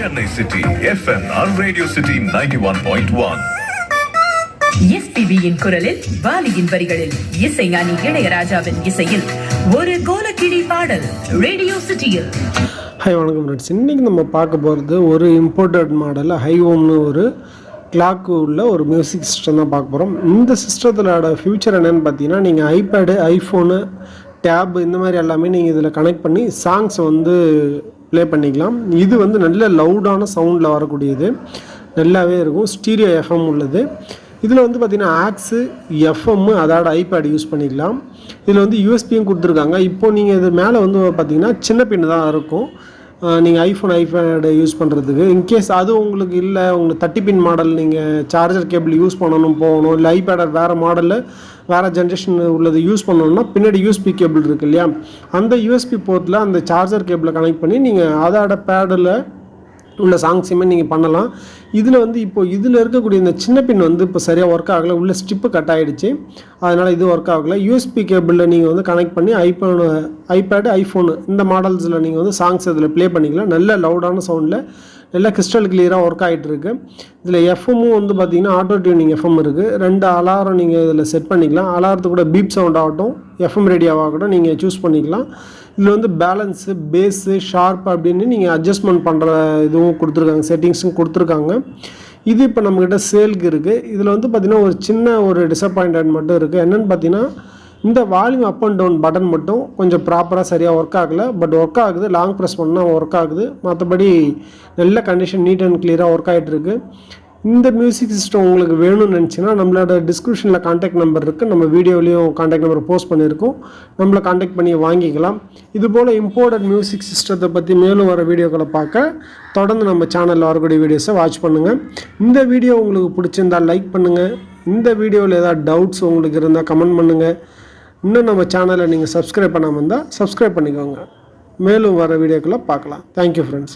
Chennai City, FMR Radio City 91.1. எஸ்பிபியின் குரலில் வாலியின் வரிகளில் இசைஞானி இளையராஜாவின் இசையில் ஒரு கோலக்கிழி பாடல் ரேடியோ சிட்டியில் ஹாய் வணக்கம் ஃப்ரெண்ட்ஸ் இன்றைக்கி நம்ம பார்க்க போகிறது ஒரு இம்போர்ட்டட் மாடல் ஹை ஹோம்னு ஒரு கிளாக்கு உள்ள ஒரு மியூசிக் சிஸ்டம் தான் பார்க்க போகிறோம் இந்த சிஸ்டத்தோட ஃபியூச்சர் என்னென்னு பார்த்தீங்கன்னா நீங்கள் ஐபேடு ஐஃபோனு டேப் இந்த மாதிரி எல்லாமே நீங்கள் இதில் கனெக்ட் பண்ணி சாங்ஸை வந்து ப்ளே பண்ணிக்கலாம். இது வந்து நல்ல லவுடான சவுண்டில் வரக்கூடியது. நல்லாவே இருக்கும். ஸ்டீரியோ எஃப்எம் உள்ளது. இதில் வந்து பார்த்தீங்கன்னா ஆக்ஸு எஃப்எம் அதோட ஐபேட் யூஸ் பண்ணிக்கலாம். இதில் வந்து யூஎஸ்பியும் கொடுத்துருக்காங்க. இப்போ நீங்கள் இது மேலே வந்து பார்த்தீங்கன்னா சின்ன பின்னு தான் இருக்கும். நீங்கள் ஐஃபோன் ஐபேடு யூஸ் பண்ணுறதுக்கு இன்கேஸ் அது உங்களுக்கு இல்லை உங்களுக்கு தட்டி பின் மாடல் நீங்கள் சார்ஜர் கேபிள் யூஸ் பண்ணணும் போகணும் இல்லை ஐபேடை வேறு மாடலில் வேறு ஜென்ரேஷன் உள்ளது யூஸ் பண்ணணும்னா பின்னாடி யூஎஸ்பி கேபிள் இருக்கு இல்லையா? அந்த யூஎஸ்பி போர்ட்டில் அந்த சார்ஜர் கேபிளை கனெக்ட் பண்ணி நீங்கள் அதோட பேடில் உள்ள சாங்ஸுமே நீங்கள் பண்ணலாம். இதில் வந்து இப்போ இதில் இருக்கக்கூடிய இந்த சின்ன பின் வந்து இப்போ சரியாக ஒர்க் ஆகலை. உள்ள ஸ்டிப்பு கட் ஆகிடுச்சு அதனால் இது ஒர்க் ஆகலை. யூஎஸ்பி கேபிளில் நீங்கள் வந்து கனெக்ட் பண்ணி ஐபோனு ஐபேடு ஐஃபோனு இந்த மாடல்ஸில் நீங்கள் வந்து சாங்ஸ் இதில் ப்ளே பண்ணிக்கலாம். நல்ல லவுடான சவுண்டில் நல்லா கிறிஸ்டல் கிளியராக ஒர்க் ஆகிட்டு இருக்கு. இதில் எஃப்எம்மும் வந்து பார்த்தீங்கன்னா ஆட்டோ டியூனிங் எஃப்எம் இருக்குது ரெண்டு அலாரம் நீங்கள் இதில் செட் பண்ணிக்கலாம். அலாரத்து கூட பீப் சவுண்ட் ஆகட்டும் எஃப்எம் ரேடியோவாகட்டும் நீங்கள் சூஸ் பண்ணிக்கலாம். இதில் வந்து பேலன்ஸு பேஸு ஷார்ப் அப்படின்னு நீங்கள் அட்ஜஸ்ட்மெண்ட் பண்ணுற இதுவும் கொடுத்துருக்காங்க செட்டிங்ஸும் கொடுத்துருக்காங்க. இது இப்போ நம்மக்கிட்ட சேலுக்கு இருக்குது இதில் வந்து பார்த்திங்கன்னா ஒரு சின்ன ஒரு டிசப்பாயிண்டட் மட்டும் இருக்குது என்னென்னு பார்த்தீங்கன்னா இந்த volume up and down button மட்டும் கொஞ்சம் ப்ராப்பராக சரியாக ஒர்க் ஆகலை. பட் ஒர்க் ஆகுது லாங் ப்ரெஸ் பண்ணால் ஒர்க் ஆகுது. மற்றபடி நல்ல கண்டிஷன் நீட் அண்ட் கிளியராக ஒர்க் ஆகிட்டுருக்கு இந்த மியூசிக் சிஸ்டம் உங்களுக்கு வேணும்னு நினச்சிங்கன்னா நம்மளோட டிஸ்கிரிப்ஷனில் காண்டாக்ட் நம்பர் இருக்குது நம்ம வீடியோலையும் காண்டாக்ட் நம்பர் போஸ்ட் பண்ணியிருக்கோம். நம்மளை காண்டாக்ட் பண்ணி வாங்கிக்கலாம். இதுபோல் இம்போர்ட்டட் மியூசிக் சிஸ்டத்தை பற்றி மேலும் வர வீடியோக்களை பார்க்க தொடர்ந்து நம்ம சேனலில் வரக்கூடிய வீடியோஸை வாட்ச் பண்ணுங்கள் இந்த வீடியோ உங்களுக்கு பிடிச்சிருந்தால் லைக் பண்ணுங்கள் இந்த வீடியோவில் ஏதாவது டவுட்ஸ் உங்களுக்கு இருந்தால் கமெண்ட் பண்ணுங்கள் இன்னும் நம்ம சேனலை நீங்கள் சப்ஸ்கிரைப் பண்ணாமல் இருந்தால் சப்ஸ்கிரைப் பண்ணிக்கோங்க. மேலும் வர வீடியோக்களை பார்க்கலாம். Thank you friends